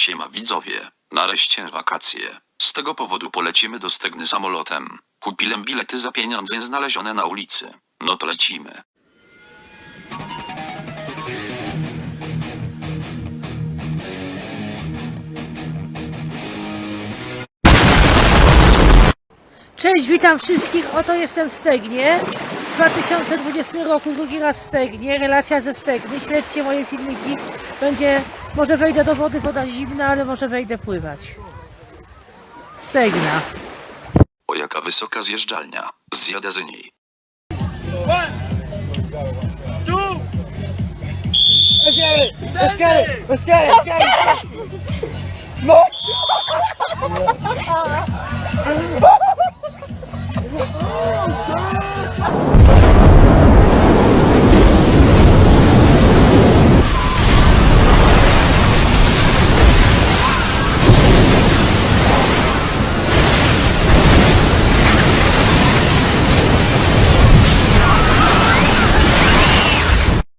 Siema widzowie, nareszcie wakacje. Z tego powodu polecimy do Stegny samolotem. Kupiłem bilety za pieniądze znalezione na ulicy. No to lecimy. Cześć, witam wszystkich. Oto jestem w Stegnie. W 2020 roku drugi raz w Stegnie. Relacja ze Stegny. Śledźcie moje filmiki. Będzie, może wejdę do wody, woda zimna, ale może wejdę pływać. Stegna. O jaka wysoka zjeżdżalnia. Zjadę z niej. Let's get it! Let's get it! Let's get it! Let's get it! No!